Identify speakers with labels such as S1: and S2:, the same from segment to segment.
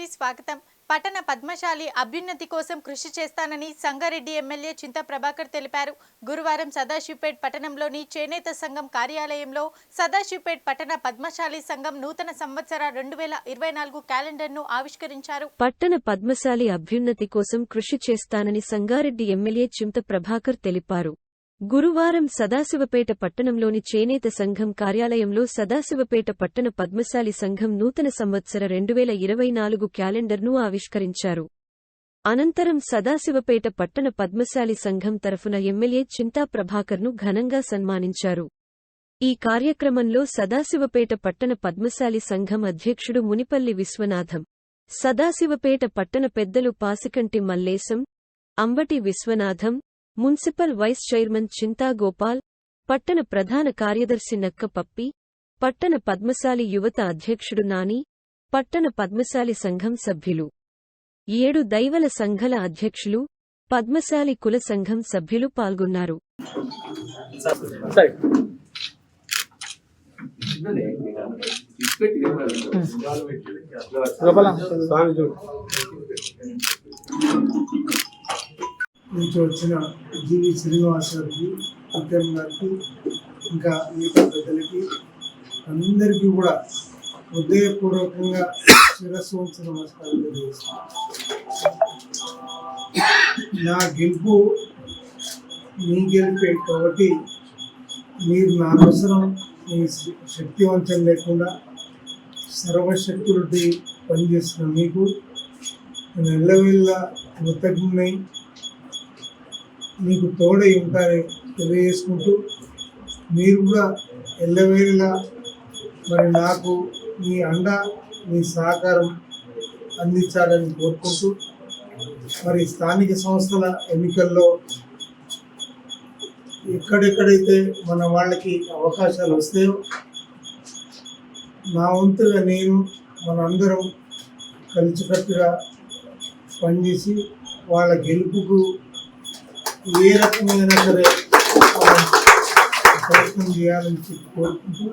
S1: కి స్వాగతం. పట్టణ పద్మశాలి అభ్యున్నతి కోసం కృషి చేస్తానని సంగారెడ్డి ఎమ్మెల్యే చింత ప్రభాకర్ తెలిపారు. గురువారం సదాశివపేట్ పట్టణంలోని చేనేత సంఘం కార్యాలయంలో సదాశివపేట్ పట్టణ పద్మశాలి సంఘం నూతన సంవత్సర రెండు వేల ఇరవై నాలుగు క్యాలెండర్ను ఆవిష్కరించారు.
S2: పట్టణ పద్మశాలి అభ్యున్నతి కోసం కృషి చేస్తానని సంగారెడ్డి ఎమ్మెల్యే చింత ప్రభాకర్ తెలిపారు. గురువారం సదాశివపేట పట్టణంలోని చేనేత సంఘం కార్యాలయంలో సదాశివపేట పట్టణ పద్మశాలి సంఘం నూతన సంవత్సర రెండువేల ఇరవై నాలుగు క్యాలెండర్ను ఆవిష్కరించారు. అనంతరం సదాశివపేట పట్టణ పద్మశాలి సంఘం తరఫున ఎమ్మెల్యే చింతా ప్రభాకర్ను ఘనంగా సన్మానించారు. ఈ కార్యక్రమంలో సదాశివపేట పట్టణ పద్మశాలి సంఘం అధ్యక్షుడు మునిపల్లి విశ్వనాథం సదాశివపేట పట్టణ పెద్దలు Pasikanti Mallesham Ambati Viswanatham municipal vice chairman Chinta Gopal పట్టణ ప్రధాన కార్యదర్శి నక్క పప్పి పట్టణ పద్మశాలి యువత అధ్యక్షుడు నాని పట్టణ పద్మశాలి సంఘం సభ్యులు. ఏడు దైవల సంఘల అధ్యక్షులు పద్మశాలి కుల సంఘం సభ్యులు పాల్గొన్నారు.
S3: నుంచి వచ్చిన జీవి శ్రీనివాస్ గారికి ఉద్యమ్ గారికి ఇంకా మిగతా పెద్దలకి అందరికీ కూడా హృదయపూర్వకంగా శిరస్సు వంచి నమస్కారం తెలియజేస్తాను నా గెలుపు మీ గెలిపే కాబట్టి మీరు నా అవసరం మీ శక్తివంచం లేకుండా సర్వశక్తులతో పనిచేస్తున్న మీకు నేను ఎల్లవెల్ల మీకు తోడై ఉంటారని తెలియజేసుకుంటూ మీరు కూడా ఎల్లవేళలా మరి నాకు మీ అండ మీ సహకారం అందించాలని కోరుకుంటూ మరి స్థానిక సంస్థల ఎన్నికల్లో ఎక్కడెక్కడైతే మన వాళ్ళకి అవకాశాలు వస్తాయో నా వంతుగా నేను మనందరం కలిసికట్టుగా పనిచేసి వాళ్ళ గెలుపుకు ఏ రకమైన సరే ప్రయత్నం చేయాలని చెప్పి కోరుకుంటూ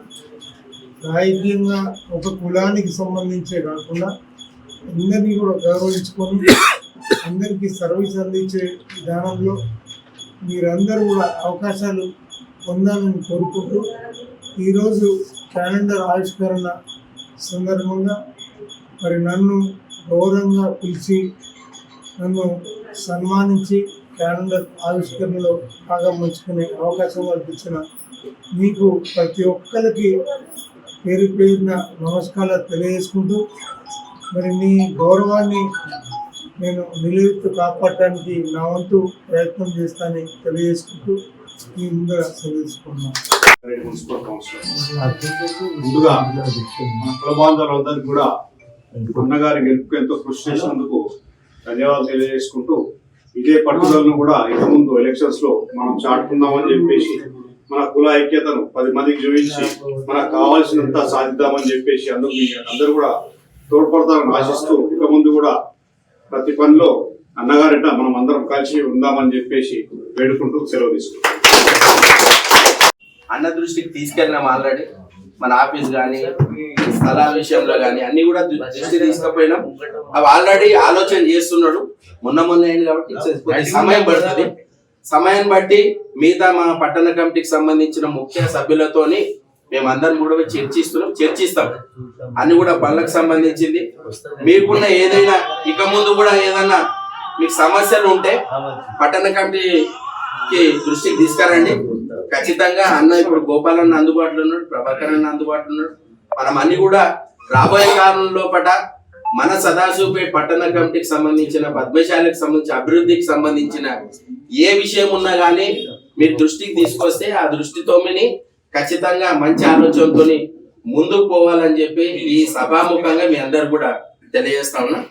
S3: రాజకీయంగా ఒక కులానికి సంబంధించే కాకుండా అందరినీ కూడా గౌరవించుకొని అందరికీ సర్వీస్ అందించే విధానంలో మీరందరూ కూడా అవకాశాలు పొందాలని కోరుకుంటూ ఈరోజు క్యాలెండర్ ఆవిష్కరణ సందర్భంగా మరి నన్ను గౌరవంగా పిలిచి నన్ను సన్మానించి క్యాలెండర్ ఆవిష్కరణలో భాగం అవకాశం కల్పించిన మీకు ప్రతి ఒక్కరికి పేరు పేరున నమస్కారాలు తెలియజేసుకుంటూ మరి మీ గౌరవాన్ని నేను నిలువెత్తు కాపాడటానికి నా వంతు ప్రయత్నం చేస్తానని తెలియజేసుకుంటూ మీ ముందర సెలవుకున్నాను
S4: ముందుగా మన కులబాంధవులందరికీ కూడా అన్నగారి గెలుపుకు ఎంతో కృషి చేసినందుకు ధన్యవాదాలు తెలియజేసుకుంటూ ఇదే పట్టుదలను కూడా ఇక ముందు ఎలక్షన్స్లో మనం చాటుకుందామని చెప్పేసి మన కుల ఐక్యతను పది మందికి చూపించి మనకు కావాల్సినంత సాధిద్దామని చెప్పేసి అందరూ మీ అందరూ కూడా తోడ్పడతారని ఆశిస్తూ ఇక ముందు కూడా ప్రతి పనిలో అన్నగారింట మనం అందరం కలిసి ఉందామని చెప్పేసి వేడుకుంటూ సెలవు తీసుకుంటాం
S5: అన్న దృష్టికి తీసుకెళ్ళినాం ఆల్రెడీ. మన ఆఫీస్ కానీ స్థలాల విషయంలో కానీ అన్ని కూడా దృష్టి తీసుకుపోయినాం. అవి ఆల్రెడీ ఆలోచన చేస్తున్నాడు. మొన్న మొన్న అయింది కాబట్టి సమయం పడుతుంది. సమయం బట్టి మిగతా మా పట్టణ కమిటీకి సంబంధించిన ముఖ్య సభ్యులతోని మేమందరం కూడా చర్చిస్తున్నాం. చర్చిస్తాం. అన్ని కూడా పనులకు సంబంధించింది. మీకున్న ఏదైనా ఇక ముందు కూడా ఏదైనా మీకు సమస్యలు ఉంటే పట్టణ కమిటీకి దృష్టికి తీసుకురండి. ఖచ్చితంగా అన్న ఇప్పుడు గోపాలన్న అందుబాటులో ఉన్నాడు ప్రభాకర్ అన్న అందుబాటులో ఉన్నాడు. మనం అన్ని కూడా రాబోయే కాలంలో పట మన సదాశివపేట పట్టణ కమిటీకి సంబంధించిన పద్మశాలకు సంబంధించిన అభివృద్ధికి సంబంధించిన ఏ విషయం ఉన్నా కానీ మీరు దృష్టికి తీసుకొస్తే ఆ దృష్టితోమిని ఖచ్చితంగా మంచి ఆలోచనతో ముందుకు పోవాలని చెప్పి ఈ సభాముఖంగా మీ అందరు కూడా తెలియజేస్తా ఉన్నా.